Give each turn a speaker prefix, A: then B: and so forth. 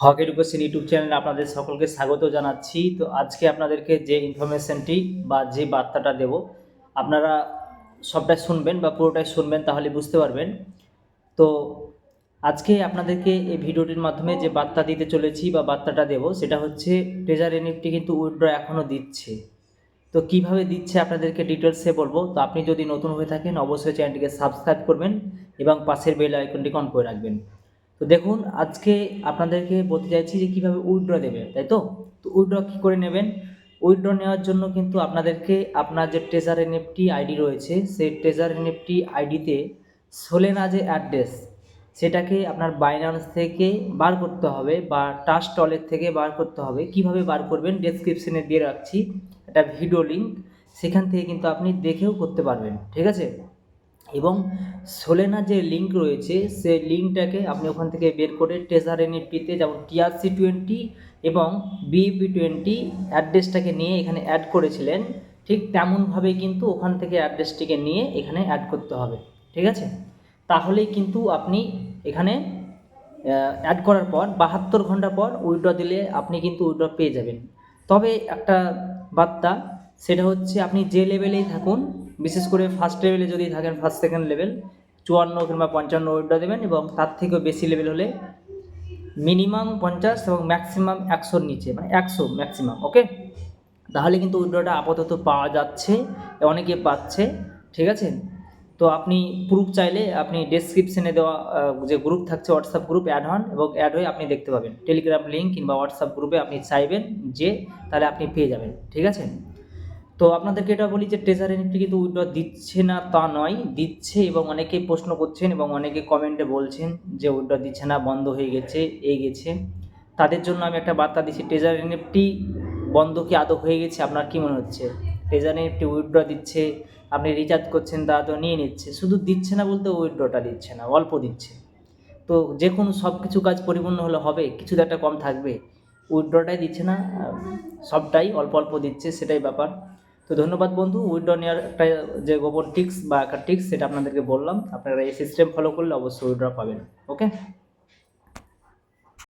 A: হক education YouTube চ্যানেলে আপনাদের সকলকে স্বাগত জানাচ্ছি। তো আজকে আপনাদেরকে যে ইনফরমেশনটি বা যে বার্তাটা দেব, আপনারা সবটাই শুনবেন বা পুরোটাই শুনবেন তাহলে বুঝতে পারবেন। তো আজকে আপনাদেরকে এই ভিডিওটির মাধ্যমে যে বার্তা দিতে চলেছি বা বার্তাটা দেব, সেটা হচ্ছে ট্রেজার এনএফটি কিন্তু উইথড্র এখনও দিচ্ছে। তো কীভাবে দিচ্ছে আপনাদেরকে ডিটেলসে বলব? তো আপনি যদি নতুন হয়ে থাকেন, অবশ্যই চ্যানেলটিকে সাবস্ক্রাইব করবেন এবং পাশের বেল আইকনটিকে অন করে রাখবেন। তো দেখুন, আজকে আপনাদেরকে বলতে চাইছি যে কীভাবে উইথড্র দেবে তাই তো? তো উইথড্র কী করে নেবেন? উইথড্র নেওয়ার জন্য কিন্তু আপনাদেরকে আপনার যে ট্রেজার এনএফটি আইডি রয়েছে, সেই ট্রেজার এনএফটি আইডিতে সোলেনা যে অ্যাড্রেস সেটাকে আপনার বাইনান্স থেকে বার করতে হবে বা টাস্ট টলের থেকে বার করতে হবে। কীভাবে বার করবেন? ডেসক্রিপশনে দিয়ে রাখছি। একটা ভিডিও লিঙ্ক সেখান থেকে কিন্তু আপনি দেখেও করতে পারবেন, ঠিক আছে? এবং সোলেনা যে লিঙ্ক রয়েছে, সে লিঙ্কটাকে আপনি ওখান থেকে বের করে ট্রেজার এনএফটিতে যেমন টিআরসি টোয়েন্টি এবং বিইপি টোয়েন্টি অ্যাড্রেসটাকে নিয়ে এখানে অ্যাড করেছিলেন, ঠিক তেমনভাবে কিন্তু ওখান থেকে অ্যাড্রেসটিকে নিয়ে এখানে অ্যাড করতে হবে, ঠিক আছে? তাহলেই কিন্তু আপনি এখানে অ্যাড করার পর বাহাত্তর ঘণ্টা পর উইড্র দিলে আপনি কিন্তু উইড্র পেয়ে যাবেন। তবে একটা বার্তা, সেটা হচ্ছে আপনি যে লেভেলেই থাকুন বিশেষ করে ফার্স্ট লেভেলে যদি থাকেন ফার্স্ট সেকেন্ড লেভেল চুয়ান্ন কিংবা পঞ্চান্ন উইড্র দেবেন এবং তার থেকেও বেশি লেভেল হলে মিনিমাম পঞ্চাশ এবং ম্যাক্সিমাম একশোর নিচে মানে একশো ম্যাক্সিমাম ওকে তাহলে কিন্তু উইড্রটা আপাতত পাওয়া যাচ্ছে, অনেকে পাচ্ছে, ঠিক আছে? তো আপনি প্রুফ চাইলে আপনি ডেসক্রিপশনে দেওয়া যে গ্রুপ থাকছে হোয়াটসঅ্যাপ গ্রুপ অ্যাড হন এবং অ্যাড হয়ে আপনি দেখতে পাবেন। টেলিগ্রাম লিঙ্ক কিংবা হোয়াটসঅ্যাপ গ্রুপে আপনি চাইবেন যে তাহলে আপনি পেয়ে যাবেন, ঠিক আছে? তো আপনাদেরকে এটা বলি যে ট্রেজার এনএফটি কিন্তু উইড্র দিচ্ছে না, তা নয়। দিচ্ছে এবং অনেকেই প্রশ্ন করছেন এবং অনেকে কমেন্টে বলছেন যে উইড্র দিচ্ছে না, বন্ধ হয়ে গেছে এই গেছে। তাদের জন্য আমি একটা বার্তা দিচ্ছি ট্রেজার এনএফটি বন্ধ কি আদৌ হয়ে গেছে? আপনার কী মনে হচ্ছে? ট্রেজার এনএফটি উইড্র দিচ্ছে, আপনি রিচার্জ করছেন, তা তো নিয়ে নিচ্ছে। শুধু দিচ্ছে না বলতে উইড্রটা দিচ্ছে না, অল্প দিচ্ছে। তো যে কোনো সব কিছু কাজ পরিপূর্ণ হলে হবে কিছু একটা কম থাকবে। উইড্রটাই দিচ্ছে না, সবটাই অল্প অল্প দিচ্ছে, সেটাই ব্যাপার। তো ধন্যবাদ বন্ধু উইন্ডো নেওয়ার একটা যে গোপন টিক্স বা একটা টিক্স সেটা আপনাদেরকে বললাম। আপনারা এই সিস্টেম ফলো করলে অবশ্যই উইড্র পাবেন ওকে